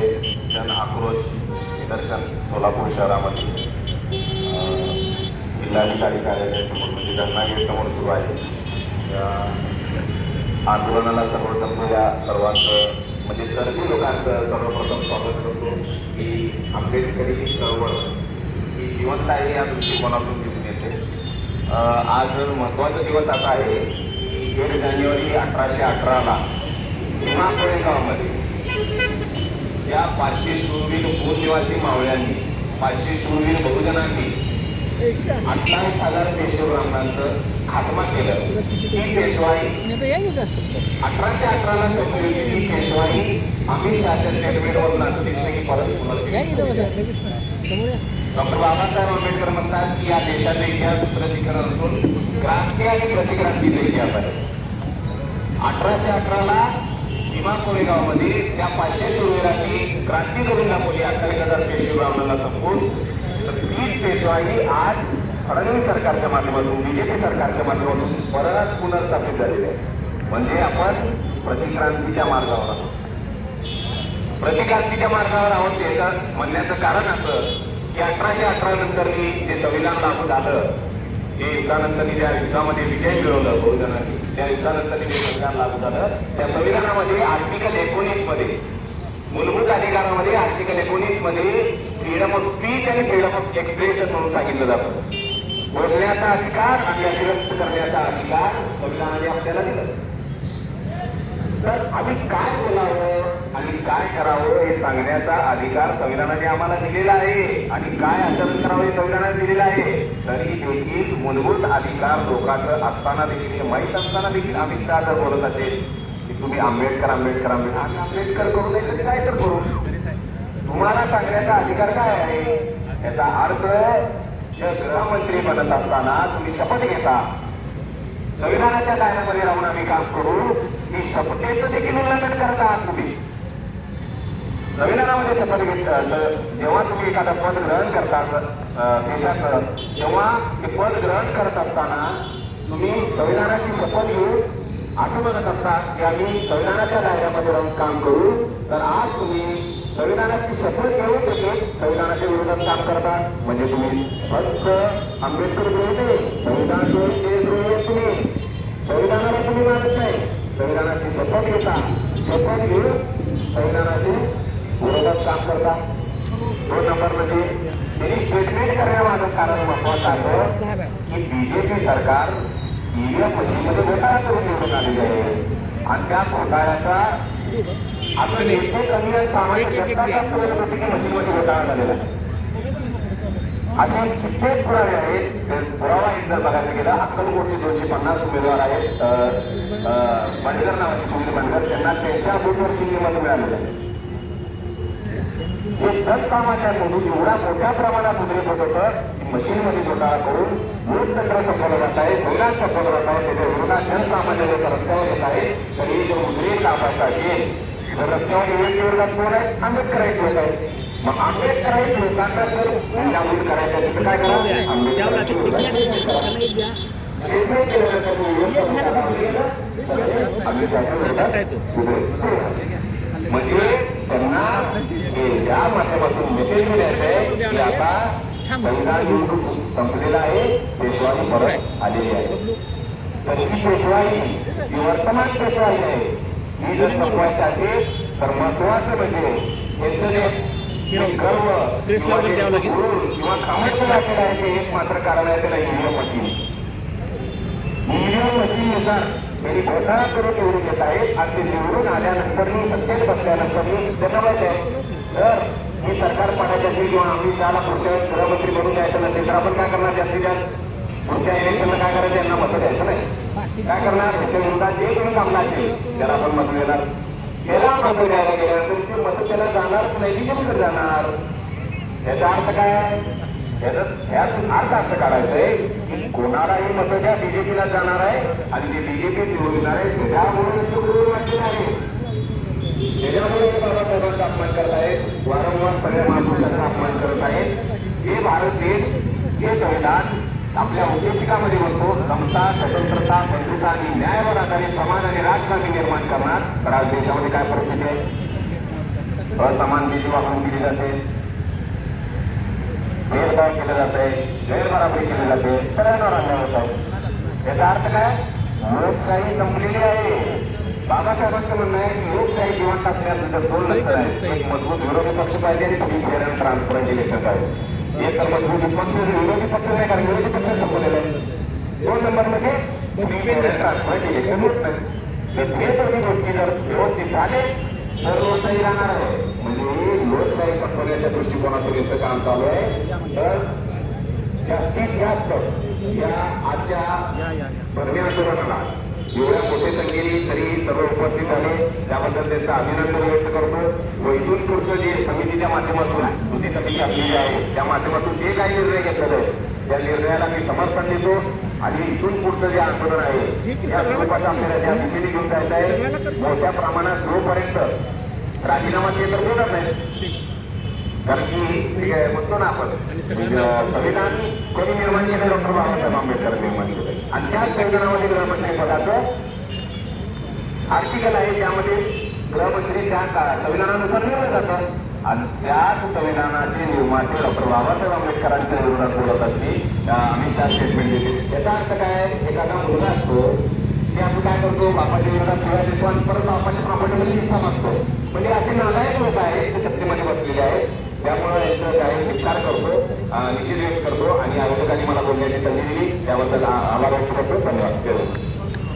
हे जन आक्रोश निदर्शन सोलापूर शहरामध्ये जिल्हाधिकारी कार्यालयासमोर म्हणजे धर्नागेटसमोर सुरू आहे. आंदोलनाला सर्वप्रथम या सर्वांचं म्हणजे सर्व लोकांचं सर्वप्रथम स्वागत करतो की आंबेडकरी चळवळ ही जिवंत आहे या दृष्टिकोनातून दिसून येते. आज महत्त्वाचा दिवस असा आहे की एक जानेवारी अठराशे अठराला भीमा कोरेगावमध्ये या पाचशे शूरवीर भूनिवासी मावळ्यांनी पाचशे शूरवीर बहुजनांनी अठ्ठावीस हजार पेशवेरांचं खात्मा केलं ही पेशवाई. अठराशे अठराला संपली ही पेशवाई आम्ही शासन नेटवेडवर नागरिक परत पुनर्स्थित. डॉक्टर बाबासाहेब आंबेडकर म्हणतात की या देशाचा इतिहास प्रतिकरण असून क्रांती आणि प्रतिक्रांतीचा इतिहास आहे अठराशे अठराला भीमा कोरेगावमध्ये त्या पाचशे शूरवीरांनी क्रांती करून दाखवली. अठ्ठावीस हजार पेशवे रावणाला संपून. तर तीच पेशवाई आज फडणवीस सरकारच्या माध्यमातून बीजेपी सरकारच्या माध्यमातून परत पुनर्स्थापित झालेली आहे म्हणजे आपण प्रतिक्रांतीच्या मार्गावर आहोत. प्रतिक्रांतीच्या मार्गावर आहोत याचं म्हणण्याचं कारण असं की अठराशे अठरा नंतर मी जे संविधान लागू झालं हे युद्धानंतर ज्या युद्धामध्ये विजय मिळवलं बहुजनांनी. त्या युद्धानंतर जे संविधान लागू झालं. त्या संविधानामध्ये आर्टिकल एकोणीसमध्ये मूलभूत अधिकारामध्ये आर्टिकल एकोणीसमध्ये फ्रीडम ऑफ स्पीच आणि फ्रीडम ऑफ एक्सप्रेशन म्हणून सांगितलं जातं. बोलण्याचा अधिकार आणि अभिव्यक्त करण्याचा अधिकार संविधानाने आपल्याला दिलं. तर आम्ही काय बोलावं? आणि काय करावं हे सांगण्याचा अधिकार संविधानाने आम्हाला दिलेला आहे. आणि काय आचरण करावं हे संविधानाने दिलेलं आहे. तरी देखील मूलभूत अधिकार लोकांचं असताना देखील हे माहीत असताना देखील अमित शहा जर बोलत असेल की तुम्ही आंबेडकर आंबेडकर आंबेडकर आम्ही आंबेडकर करू नये तरी काय तर करू. तुम्हाला सांगण्याचा अधिकार काय आहे? याचा अर्थ गृहमंत्री बनत असताना तुम्ही शपथ घेता. संविधानाच्या कायद्यामध्ये राहून आम्ही काम करू. की शपथेचं देखील उल्लंघन करता आहात तुम्ही संविधानामध्ये शपथ घेतलं तर जेव्हा तुम्ही एखादं पद ग्रहण करता देशाचं तेव्हा ते पद ग्रहण करत असताना तुम्ही संविधानाची शपथ घेऊन असं म्हणत असता की आम्ही संविधानाच्या दायऱ्यामध्ये राहून काम करू. तर आज तुम्ही संविधानाची शपथ घेऊन देखील संविधानाच्या विरोधात काम करता. म्हणजे तुम्ही फक्त आंबेडकर विरोधी संविधान तुम्ही. संविधानाला तुम्ही मानत नाही. संविधानाची शपथ घेता शपथ घेऊन संविधानाचे विरोधात काम करता दोन नंबर म्हणजे त्यांनी स्टेटमेंट करण्यामागं कारण महत्वाचं आहे की बीजेपी सरकार ईव्हीएम मशीनमध्ये घोटाळा करून निवडून आलेली आहे आणि त्या घोटाळ्याचा आता नेते कमी आणि सामान्य मशीनमध्ये घोटाळा झालेला आहे असे कित्येक पुरावे आहेत पुरावा एकदा बघायला गेला अक्कलकोटचे दोनशे पन्नास उमेदवार आहेत बंडगर नावाचे सुनील बंडगर त्यांना त्यांच्या बूथवर शून्य मत मिळालेलं आहे हे दस कामाच्या मधून एवढा मोठ्या प्रमाणात उद्रेक होत होतं की मशीनमध्ये घोटाळा करून लोकतंत्र संपवलं जात आहे संविधान संपवलं जात आहे त्याच्या विरोधात जनसामान्य लोक रस्त्यावर येत आहे तर हे जर उद्रेक लाभायचा असेल तर रस्त्यावर येण्याच्या विरोधात कोण आहे? आंबेडकर एक लोक आहे. मग आंबेडकरांच्या लोकांना जर जागृत करायचं तर काय करा? आंबेडकरांच्या विरोधात करा. हे केला. म्हणजे त्यांना हे या माध्यमातून मेसेज मिळायचं आहे की आता संविधान निवडणूक संपलेला आहे पेशवाई परत आलेली आहे. तर ही पेशवाई ही वर्तमान पेशवाई आहे. ही जर संपवायची असेल तर महत्वाचं म्हणजे यांचं जे गर्व किंवा जे गुरूर आहे ते एक मात्र कारण आहे त्याला ईव्हीएम मशीन ईव्हीएम मशीननुसार त्यांनी घोटाळा करून निवडून येत आहेत आणि ते निवडून आल्यानंतर मी सत्तेत बसल्यानंतर मी त्यांना माहीत आहे. तर मी सरकार पाडायचं असेल किंवा आम्ही त्याला पुढच्या वेळेस गृहमंत्री बनून जायचं नसेल तर आपण काय करणार जास्तीत जास्त? पुढच्या इलेक्शनला काय करायचं? यांना मतं द्यायचं नाही. काय करणार? त्याच्या विरोधात जे कोणी कामला असेल त्याला आपण मतं देणार त्याला मतं द्यायला गेल्यानंतर ते मत त्याला जाणार नाही बीजेपीकडे जाणार. याचा अर्थ काय? आहे याचा अर्थ असं काढायचं आहे की कोणालाही मत द्या बीजेपीला जाणार आहे आणि जे बीजेपी निवडणार आहे. त्यामुळे निवडून वाटले आहे. त्याच्यामुळे बाबासाहेबांचा अपमान करत आहेत वारंवार सगळ्या महापुरुषांचा अपमान करत आहेत. हे भारत देश हे संविधान आपल्या उद्देशिकामध्ये म्हणतो समता स्वतंत्रता बंधुता आणि न्यायावर आधारित समाज आणि राजकारणी निर्माण करणार. तर आज देशामध्ये काय परिस्थिती आहे? असमान निधी वापरून केली जाते. भेदभाव केले जाते. गैरबराबरी केली जाते. सगळ्यांवर अन्याय होत आहे. याचा अर्थ काय? लोकशाही संपलेली आहे. बाबासाहेबांचं म्हणणं आहे की लोकशाही जीवन असण्याचं जर दोन लक्ष आहे एक मजबूत विरोधी पक्ष पाहिजे आणि तुम्ही फेअर अँड ट्रान्सपरंट इलेक्शन पाहिजे तर विरोधी पक्ष नाही कारण विरोधी पक्ष संपलेला आहे दोन नंबरमध्ये नाही हे दोन्ही गोष्टी जर व्यवस्थित झाले तर लोकशाही राहणार आहे म्हणजे लोकशाही दृष्टिकोनातून इथं काम चालू आहे तर जास्तीत जास्त या आजच्या भरमी आंदोलनाला एवढ्या मोठे संख्येने तरी सर्व उपस्थित झाले त्याबद्दल त्यांचं अभिनंदन व्यक्त करतो. व इथून पुढचं जे समितीच्या माध्यमातून कृती समिती आपली आहे त्या माध्यमातून जे काही निर्णय घेतलेले आहेत त्या निर्णयाला मी समर्थन देतो. आणि इथून पुढचं जे आंदोलन आहे त्या स्वरूपात आपल्याला ज्या दिशेने घेऊन जायचं आहे. मोठ्या प्रमाणात जोपर्यंत राजीनामा तर बोलत नाही कारण की ते काय म्हणतो ना आपण. संविधान कोणी निर्माण केलं डॉक्टर बाबासाहेब आंबेडकर निर्माण केलं. आणि त्याच संविधानामध्ये गृहमंत्री पदाचं आर्टिकल आहे त्यामध्ये गृहमंत्री त्या का- संविधानानुसार निवडलं जातं. आणि त्याच संविधानाचे निर्माते डॉक्टर बाबासाहेब आंबेडकरांच्या विरोधात बोलत असते अमित शहा स्टेटमेंट देते. याचा अर्थ काय एखादा मुलगा असतो ते आपण काय करतो? बापाच्या विरोधात शिवाय देतो आणि परत बापाच्या प्रॉपर्टीमध्ये